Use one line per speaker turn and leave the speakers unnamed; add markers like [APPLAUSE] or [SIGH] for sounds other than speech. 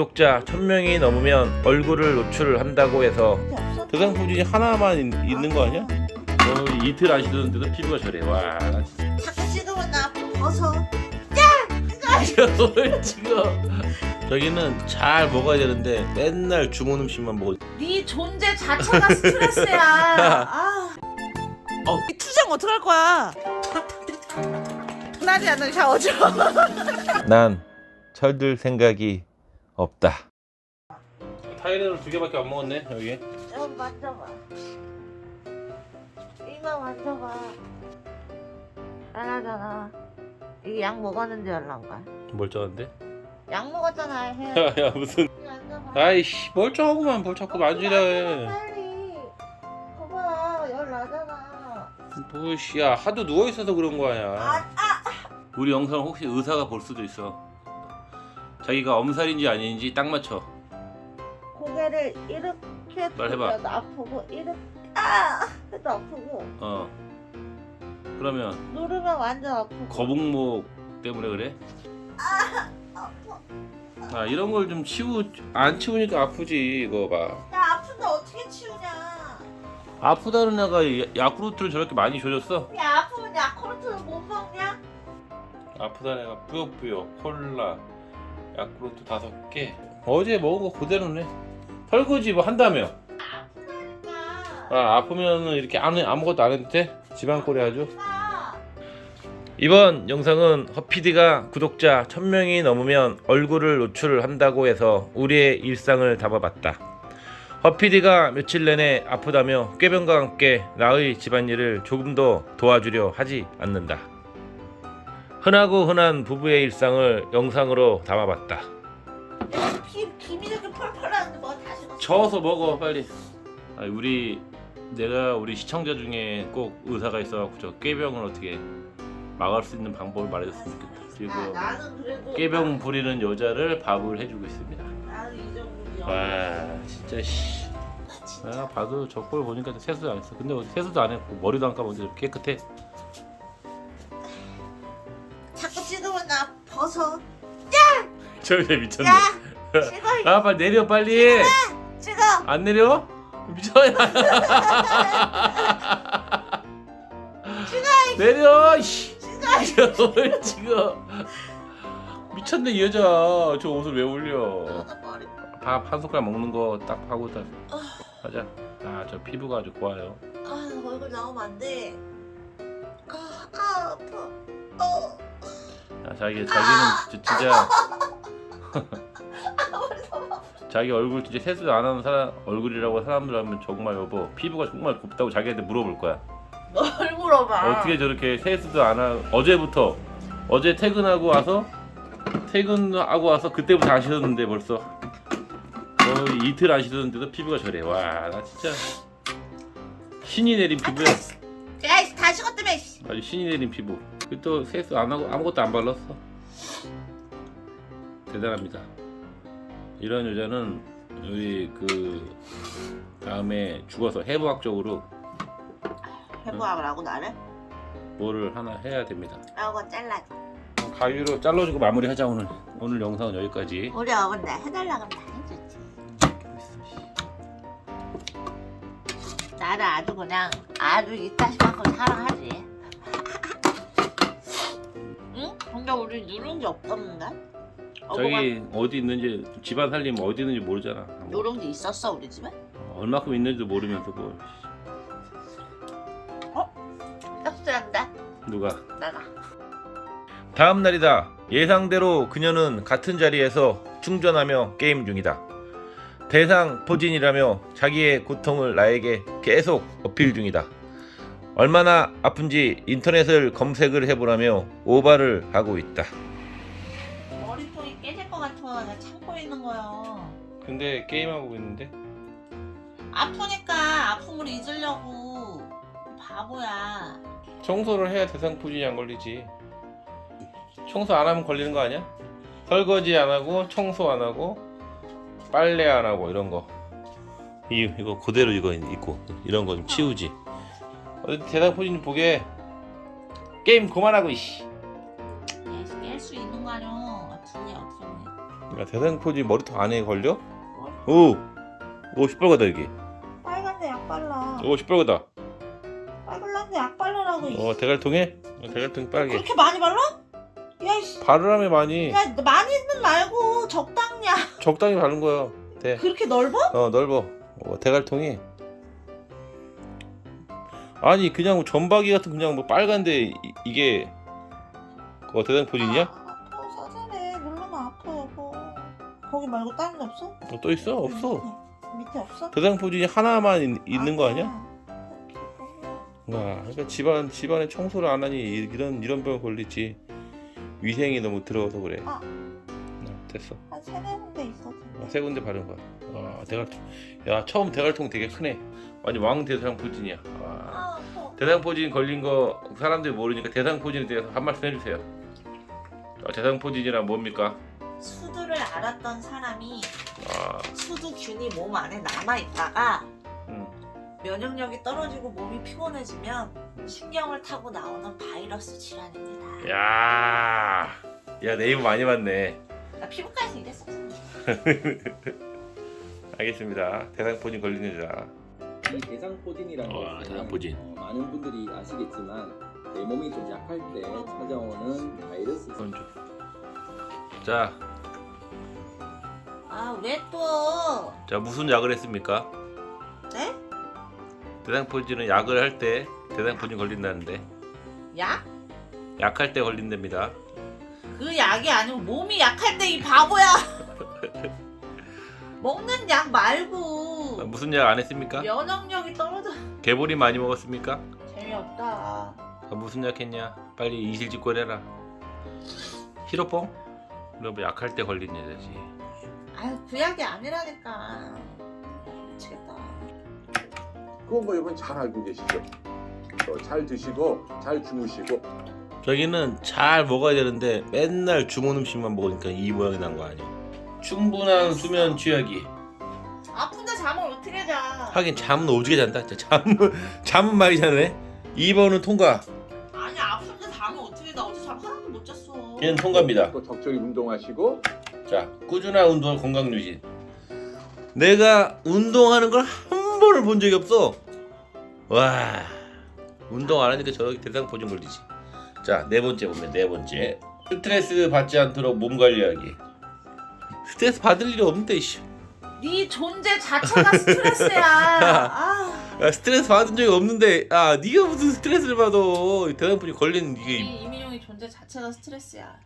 구독자 1000명이 넘으면 얼굴을 노출한다고 해서 대상 포진이 하나만 있, 있는 거 아니야? 어, 이틀 안 씻었는데도 피부가 저래 와
자꾸 찍으면 나 벗어.
뭘 찍어 저기는 잘 먹어야 되는데 맨날 주문 음식만 먹어
네 존재 자체가 스트레스야. [LAUGHS] 아.
어.
이 투정 어떡할 거야? 나지 않는 샤워 좀.
난 철들 생각이 없다 타이레놀 두 개밖에 안 먹었네 여기
좀 만져봐. 이거 만져봐. 나나잖아. 이게 약 먹었는지 연락 가.
멀쩡한데?
약 먹었잖아. 해. [LAUGHS]
야야 무슨
만져봐.
아이씨 멀쩡하구만 뭘 자꾸 만지라 해
빨리. 봐봐 열 나잖아.
뭐야 하도 누워 있어서 그런 거 아니야
아,
우리 영상 혹시 의사가 볼 수도 있어 자기가 엄살인지 아닌지 딱 맞춰
고개를 이렇게
말 해봐.
돌려도 아프고 이렇게 아 해도 아프고
어 그러면
누르면 완전 아프고
거북목 때문에 그래?
아파.
아 이런 걸 좀 치우 안 치우니까 아프지 이거
봐야 아픈데 어떻게 치우냐?
아프다는 애가 야- 야쿠르트를 저렇게 많이 줘줬어?
야 아프면 야쿠르트를 못 먹냐?
아프다는 애가 뿌요뿌요 콜라 야쿠르트 다섯 개 어제 먹은 거 그대로네 설거지 뭐 한다며.
아
아프면은 이렇게 안, 해- 아무것도 안 해도 돼? 집안꼴이 아주
아,
이번 영상은 허피디가 구독자 1000명이 넘으면 얼굴을 노출한다고 해서 우리의 일상을 담아봤다. 허피디가 며칠 내내 아프다며 꾀병과 함께 나의 집안일을 조금 더 도와주려 하지 않는다. 흔하고 흔한 부부의 일상을 영상으로 담아봤다.
피 김이 이렇게 펄펄 나는데 뭐 다시 먹어.
저어서 먹어 빨리. 아, 우리 내가 우리 시청자 중에 꼭 의사가 있어갖고 저 꾀병을 어떻게 막을 수 있는 방법을 말해줬으면 좋겠다. 그리고
아, 나는 그래도
깨병 부리는 여자를 밥을 해주고 있습니다.
나는 이 정도야.
와 진짜 씨.
아, 진짜.
아 봐도 저꼴 보니까 세수도 안 했어. 근데 어디 세수도 안 했고 머리도 안 감았는데 이렇게 깨끗해. 저기 미쳤네.
야. [LAUGHS]
아 빨리 내려 빨리.
찍어.
안 내려? 미쳐야. 내려. 씨. [LAUGHS] 뭘 찍어. 미쳤네 이 여자. 저 옷을 왜 올려?
나 머리.
밥 한 숟갈 먹는 거 딱 하고 딱 가자. 아 저 피부가 아주 고와요.
아 얼굴 나오면 안 돼. 아, 아 아파. 어.
야, 자기 자기는 진- 진짜 [LAUGHS] 자기 얼굴 진짜 세수 안 하는 사람 얼굴이라고 사람들 하면 정말 여보 피부가 정말 곱다고 자기한테 물어볼 거야.
뭘 물어봐.
어떻게 저렇게 세수도 안 하? 어제부터 어제 퇴근하고 와서 퇴근하고 와서 그때부터 안 씻었는데 벌써 거의 이틀 안 씻었는데도 피부가 저래. 와 나 진짜 신이 내린 피부야.
야, 다 식었다며. 씨.
아주 신이 내린 피부. 그또 세수 안 하고 아무것도 안 발랐어. 대단합니다. 이런 여자는 우리 그 다음에 죽어서 해부학적으로
해부학을 하고 나를?
뭐를 하나 해야 됩니다.
라고 잘라줘.
가위로 잘라주고 마무리하자 오늘. 오늘 영상은 여기까지.
우리 어머니 나 해달라고 하면 다 해줬지. 나를 아주 그냥 아주 이따시만큼 사랑하지. 응? 근데 우리 누른 게 없었는데? 어머가
저기 어디 있는지 집안 살림 어디 있는지 모르잖아.
누룽지 있었어 우리 집에?
얼마큼 있는지도 모르면서 뭐
흡수한다
누가
나가
다음 날이다. 예상대로 그녀는 같은 자리에서 충전하며 게임 중이다. 대상 포진이라며 자기의 고통을 나에게 계속 어필 중이다. 얼마나 아픈지 인터넷을 검색을 해보라며 오바를 하고 있다.
같아 나 참고 있는 거야
근데 게임하고 있는데
아프니까 아픔을 잊으려고 바보야
청소를 해야 대상 포진이 안 걸리지. 청소 안 하면 걸리는 거 아니야? 설거지 안 하고 청소 안 하고 빨래 안 하고 이런 거. 이 이거 그대로 이거 있고 이런 거 좀 치우지. 어디 대상 포진 보게 게임 그만하고 이씨.
야.
야 대상포진 머리통 안에 걸려? 오! 오 시뻘거다 여기
빨간데 약 발라.
오 시뻘거다
빨간데 약 발라라고.
이어 대갈통에? 어, 대갈통 빨개
그렇게 많이 발라? 야 이씨.
바르라며 많이
야 많이는 말고 적당량.
적당히 바른 거야 대.
그렇게 넓어?
어 넓어 어, 대갈통이 아니 그냥 뭐 전박이 같은 그냥 뭐 빨간데 이, 이게 어 대상 포진이야?
거기 말고 다른 데 없어?
어, 또 있어? 없어
밑에, 밑에 없어?
대상포진이 하나만 있, 있는 거 아니야?
오케이, 그러면
와 그러니까 집안 집안에 청소를 안 하니 이- 이런 이런 병 걸리지 위생이 너무 들어서 그래
아.
어, 됐어
한 세네 군데 있어.
어, 세 군데 바른 거야 와 대갈통 야 처음 대갈통 되게 크네 완전 왕 대상포진이야 와.
아 아파.
대상포진 걸린 거 사람들이 모르니까 대상포진에 대해서 한 말씀 해주세요. 아, 대상포진이란 뭡니까?
수두를 앓았던 사람이
아,
수두균이 몸 안에 남아 있다가
음.
면역력이 떨어지고 몸이 피곤해지면 신경을 타고 나오는 바이러스 질환입니다.
야, 야 네이버 많이 봤네.
나 피부과에서 일했었어.
알겠습니다. 대상포진 걸린 여자.
이 대상포진이라는
와,
것은
대상포진.
어, 많은 분들이 아시겠지만 내 몸이 좀 약할 때 찾아오는 바이러스.
자,
아 왜 또?
자 무슨 약을 했습니까?
네?
대상포진은 약을 할 때 대상포진 걸린다는데
약?
약할 때 걸린답니다.
그 약이 아니고 몸이 약할 때 이 바보야. [LAUGHS] 먹는 약 말고
아, 무슨 약 안 했습니까?
면역력이 떨어져.
개보리 많이 먹었습니까?
재미없다.
아, 무슨 약 했냐? 빨리 이실직고 해라. 히로뽕? 너뭐 약할 때 걸린 여자지.
아유 그 약이 아니라니까. 미치겠다.
그건 뭐 여러분 잘 알고 계시죠? 어, 잘 드시고 잘 주무시고
저기는 잘 먹어야 되는데 맨날 주문 음식만 먹으니까 이 모양이 난 거 아니야. 충분한 수면 취하기.
아픈데 잠을 어떻게 자?
하긴 잠은 오지게 잔다. 진짜 잠은 [LAUGHS] 잠은 많이 자네. 2번은 통과. 얘는 통과입니다.
또 적절히 운동하시고
자, 꾸준한 운동 건강 유지. 내가 운동하는 걸 한 번을 본 적이 없어. 와, 운동 안 하니까 저렇게 대상 포진 걸리지. 자, 네 번째 보면 네 번째. 스트레스 받지 않도록 몸 관리하기. 스트레스 받을 일이 없는데 이씨.
네 존재 자체가 스트레스야. [LAUGHS] 아,
야, 스트레스 받은 적이 없는데 아 네가 무슨 스트레스를 받아 대상 포진 걸리는 이게
이 이민용이 존재 자체가 스트레스야.